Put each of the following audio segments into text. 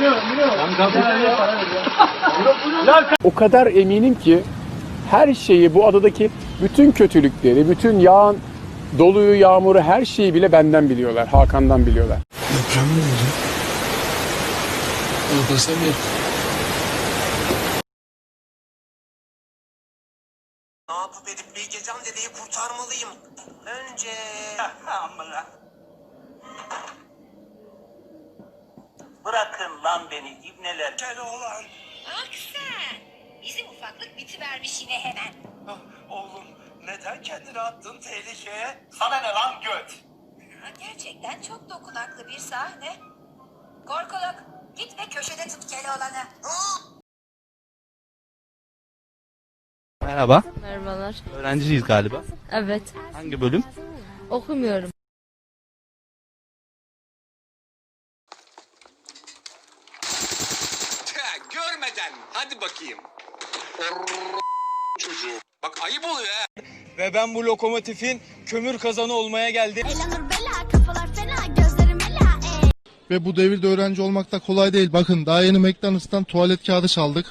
O kadar eminim ki her şeyi bu adadaki bütün kötülükleri, bütün yağan doluyu, yağmuru, her şeyi bile benden biliyorlar. Hakan'dan biliyorlar. Deprem mi oldu? Olmasa mı? Ne yapıp edip Bilgecan dedeyi kurtarmalıyım. Önce... Amına. Bırakın lan beni ibneler. Gel oğlan. Bak sen. Bizim ufaklık bitivermiş yine hemen. Ah, Oğlum neden kendini attın tehlikeye? Sana ne lan göt? Ha, gerçekten çok dokunaklı bir sahne. Korkuluk git ve köşede tut Keloğlan'ı. Merhaba. Merhabalar. Öğrenciyiz galiba. Evet. Hangi bölüm? Okumuyorum. Ve ben bu lokomotifin kömür kazanı olmaya geldim. Elanur bela kafalar fena gözlerim ela ey. Ve bu devirde öğrenci olmak da kolay değil. Bakın daha yeni McDonald's'tan tuvalet kağıdı çaldık.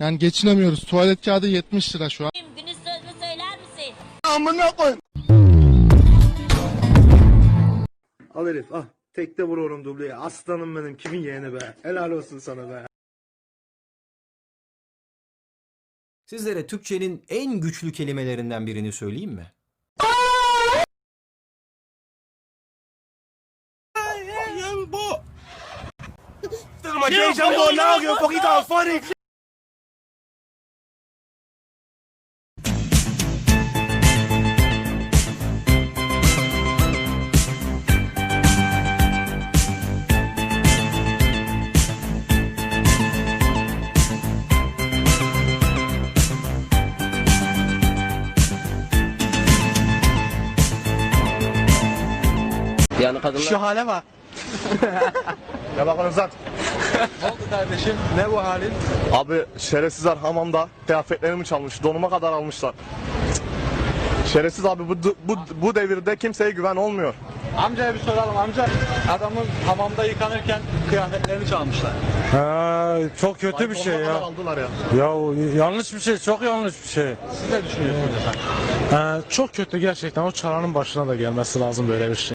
Yani geçinemiyoruz. Tuvalet kağıdı 70 lira şu an. Günün sözünü söyler misin? Al herif al. Tekte vur oğlum dubleye. Aslanım benim kimin yeğeni be. Helal olsun sana be. Sizlere Türkçenin en güçlü kelimelerinden birini söyleyeyim mi? Şu hale bak. ne bakın uzat. ne oldu kardeşim? Ne bu halin? Abi şerefsizler hamamda kıyafetlerimi çalmış. Donuma kadar almışlar. Şerefsiz abi bu, bu, bu devirde kimseye güven olmuyor. Amcaya bir soralım amca. Adamın hamamda yıkanırken kıyafetlerini çalmışlar. Ha, çok kötü bir şey ya. Aldılar ya. Ya yanlış bir şey, çok yanlış bir şey. Siz ne düşünüyorsunuz efendim? çok kötü gerçekten. O çalanın başına da gelmesi lazım böyle bir şey.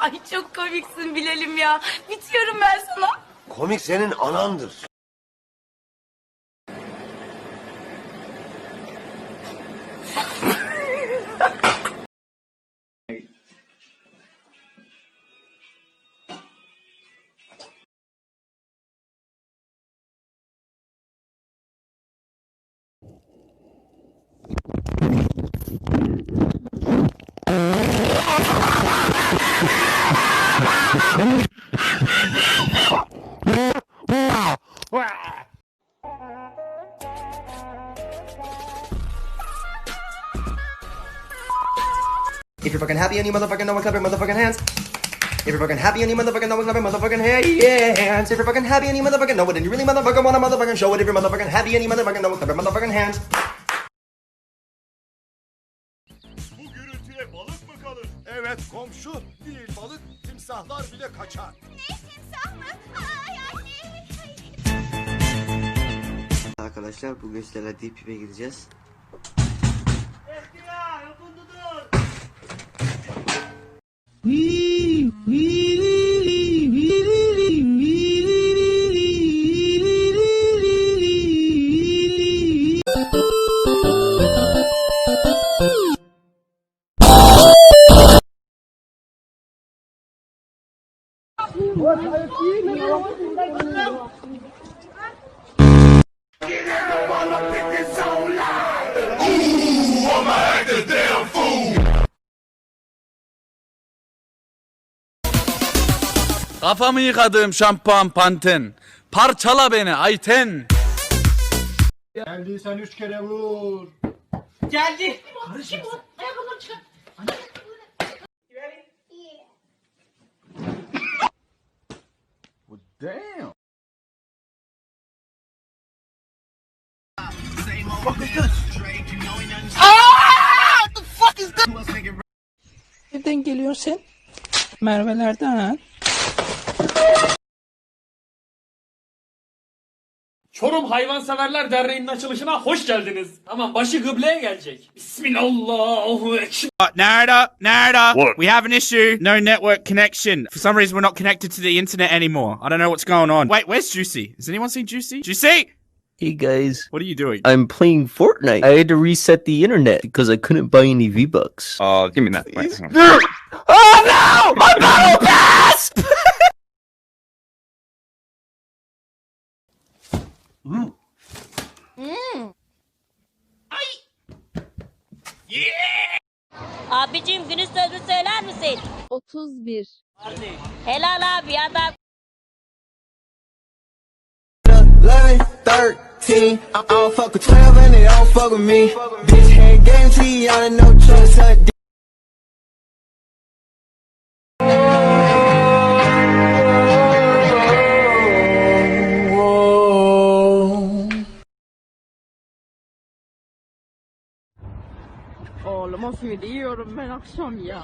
Ay çok komiksin Bilal'im ya. Bitiyorum ben sana. Komik senin anandır. If you're fucking happy and you motherfucking know it, clap your motherfucking hands. If you're fucking happy and you motherfucking know it, clap your motherfucking hands. If you're fucking happy and you motherfucking know it, and you really motherfucking wanna motherfucking show it. If you're motherfucking happy and you motherfucking know it, clap your motherfucking hands. Bu gürültüye balık mı kalır? Evet komşu değil balık timsahlar bile kaçar. Arkadaşlar bugün sizlerle Deep Web'e gideceğiz. Get everyone up in this own line. Ooh, I'ma act damn Kafamı yıkadığım şampuan panten. Parçala beni Ayten. Geldiysen üç kere vur. Nereden geliyorsun sen? Merve'lerden. Çorum Hayvanseverler Derneği'nin açılışına hoş geldiniz. Tamam başı kıbleye gelecek. Bismillahirrahmanirrahim. Nerda, Nerda. We have an issue. No network connection. For some reason, we're not connected to the internet anymore. I don't know what's going on. Wait, where's Juicy? Has anyone seen Juicy? Juicy! Hey guys, What are you doing? I'm playing Fortnite. I had to reset the internet because I couldn't buy any V-Bucks. Oh, give me that. oh no! My battle Abicim günün sözünü söyler misin? 31. Helal abi. 11, 13, I don't fuck with 12 and they don't fuck with me. Bitch, hand game to you, I no choice. Her Oğluma söylüyorum ben akşam ya.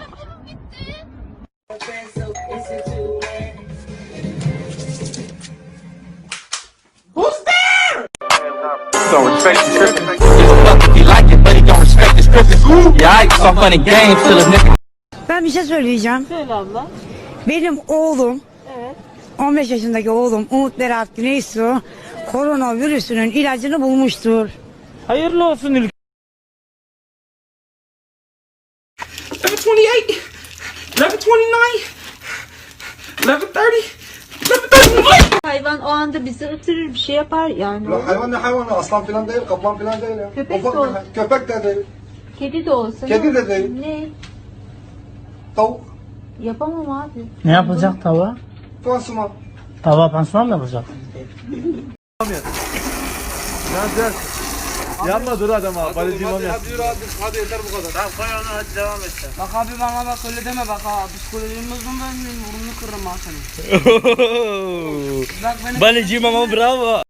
Ben bir şey söyleyeceğim. Söyle abla. Benim oğlum Evet. 15 yaşındaki oğlum Umut Berat Güneysu koronavirüsünün ilacını bulmuştur. Hayırlı olsun ülke. Anda bizi ısırır bir şey yapar yani. Hayvan ne hayvanı? Aslan falan değil, kaplan falan değil ya. Köpek Ufak de o. bir- Köpek de değil, Kedi de olsa. Kedi de değil. Ne? tavuk, Yapamam abi. Ne yapılacak tava? pansuman. Tava pansuman mı yapacak? Yanma dur adam abi. Hadi, hadi, hadi, Bak abi bana bak öyle deme bak ha. Psikolojim bozuldu ben burnunu kırırım ha senin. bak beni... Balıcıyım ama bravo.